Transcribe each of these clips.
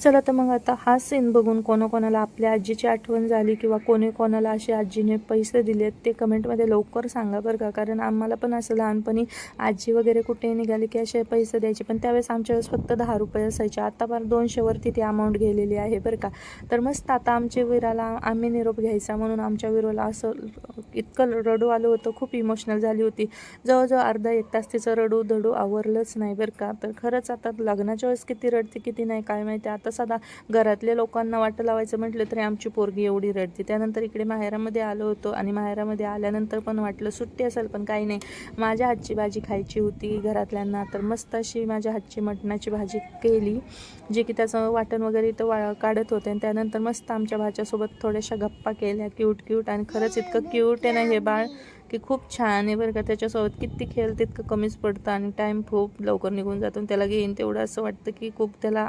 चला तर मग आता हा सीन बघून कोणाकोणाला आपल्या आजीची आठवण झाली किंवा कोणी कोणाला असे आजीने पैसे दिलेत ते कमेंटमध्ये लवकर सांगा बरं का. कारण आम्हाला पण असं लहानपणी आजी वगैरे कुठे निघाली की असे पैसे द्यायचे पण त्यावेळेस आमच्या वेळेस फक्त दहा रुपये असायचे. आता पण दोनशेवरती ती अमाऊंट गेलेली आहे बरं का. तर मस्त आता आमच्या विराला आम्ही निरोप घ्यायचा म्हणून आमच्या विराला असं इतकं रडू आलं होतं खूप इमोशनल झाली होती. जवळजवळ अर्धा एक तास तिचं रडू धडू आवरलंच नाही बरं का. तर खरंच आता लग्नाच्या वेळेस किती रडते किती नाही काय माहिती. आता सदा घरातल्या लोकांना वाटं लावायचं म्हटलं तरी आमची पोरगी एवढी रडते. त्यानंतर इकडे माहेरामध्ये आलो होतो आणि माहेरामध्ये आल्यानंतर पण वाटलं सुट्टी असेल पण काही नाही. माझ्या हातची भाजी खायची होती घरातल्यांना. तर मस्त अशी माझ्या हातची मटणाची भाजी केली जे की त्याचं वाटण वगैरे इथं वा काढत होते. आणि त्यानंतर मस्त आमच्या भाच्यासोबत थोड्याशा गप्पा केल्या. क्यूट क्यूट आणि खरंच इतकं क्यूट आहे ना हे बाळ. की खूप छान आहे बरं का. त्याच्यासोबत किती खेळ तितकं कमीच पडतं आणि टाईम खूप लवकर निघून जातो आणि त्याला घेईन तेवढं असं वाटतं की खूप त्याला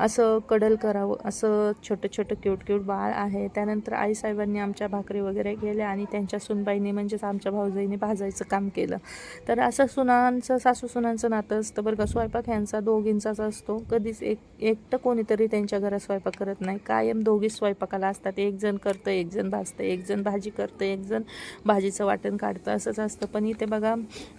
असं कडल करावं असं छोटं छोटं क्यूट क्यूट बाळ आहे. त्यानंतर आईसाहेबांनी आमच्या भाकरी वगैरे केल्या आणि त्यांच्या सुनबाईने म्हणजेच आमच्या भाऊजाईने भाजायचं काम केलं. तर असं सुनांचं सासू सुनांचं नातं असतं बरं का. स्वयंपाक ह्यांचा दोघींचाच असतो. कधीच एक एकटं कोणीतरी त्यांच्या घरात स्वयंपाक करत नाही. कायम दोघीच स्वयंपाकाला असतात. एक जण करतं एक जण भाजतं एक जण भाजी करतं एक जण भाजीचं वाटण काढतं असंच असतं. पण इथे बघा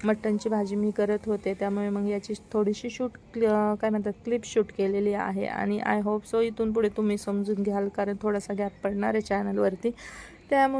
मटणची भाजी मी करत होते त्यामुळे मग याची थोडीशी शूट काय म्हणतात क्लिप शूट केलेली आहे. आणि आय होप सो इथून पुढे तुम्ही समजून घ्याल कारण थोडासा गॅप पडणार आहे चॅनलवरती त्यामुळे